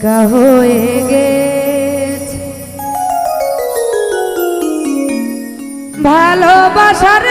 একা হয়ে গেছে। ভালোবাসার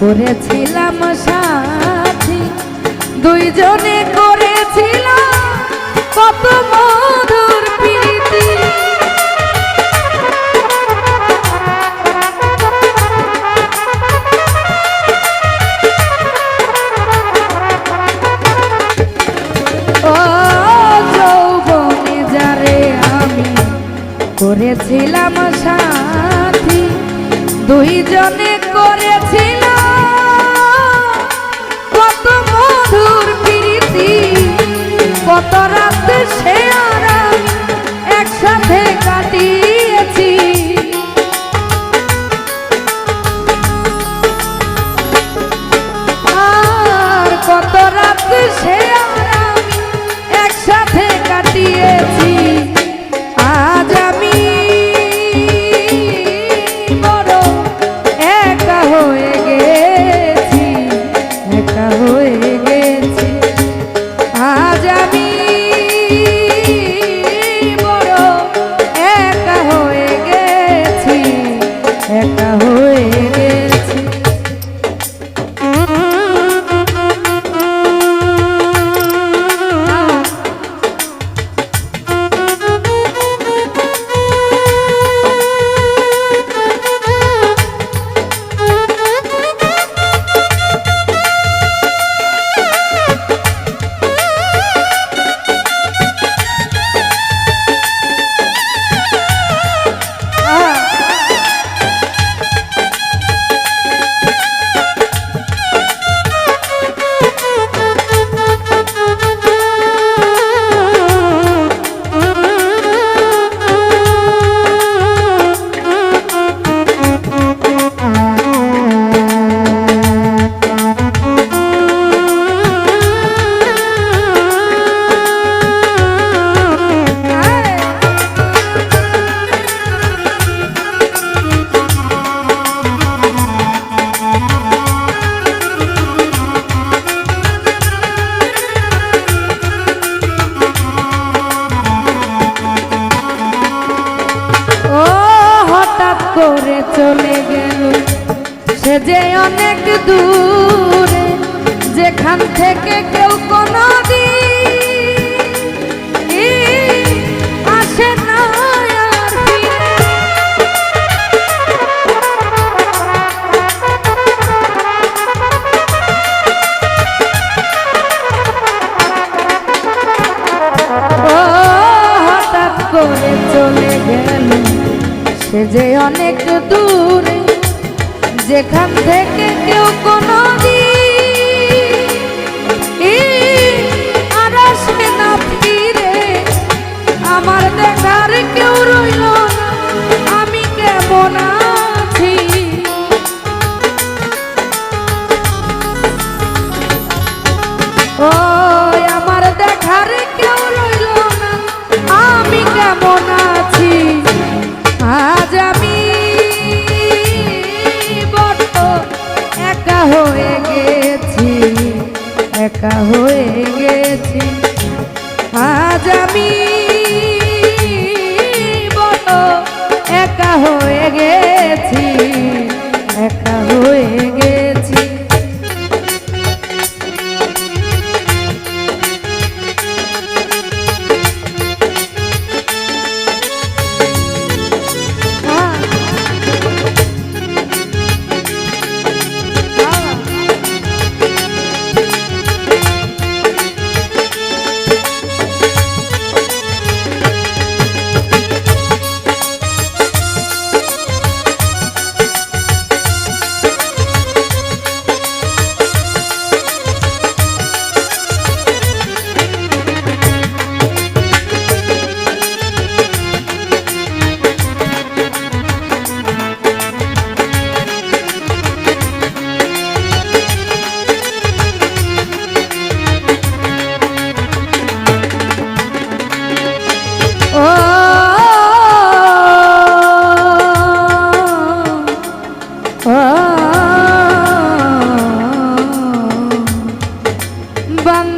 করেছিলাম সাথী। দুইজনে করেছিল কত মধুর প্রীতি। ও যৌবনে যারে আমি করেছিলাম সাথী। দুইজনে করে চলে গেল। সে যে অনেক দূরে যেখান থেকে কেউ কোনো দিন যেখান থেকে কেউ কোনো আর আমার দেখার কেউ রইল আমি কেমন আছি? ও একা হয়ে গেছি। আজ আমি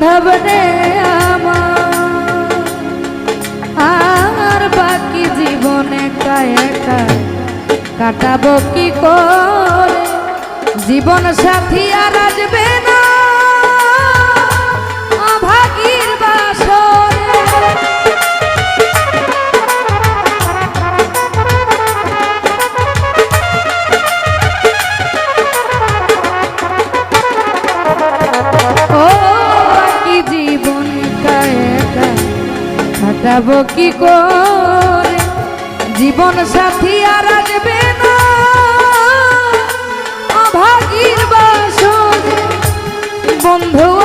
বান্ধব আমার। বাকি জীবন একা একা কাটাবো কি করে? জীবন সাথী আর আসবে না। কাটাবো কি করে? জীবন সাথী আর আসবে না। ভাগির বাসন বন্ধু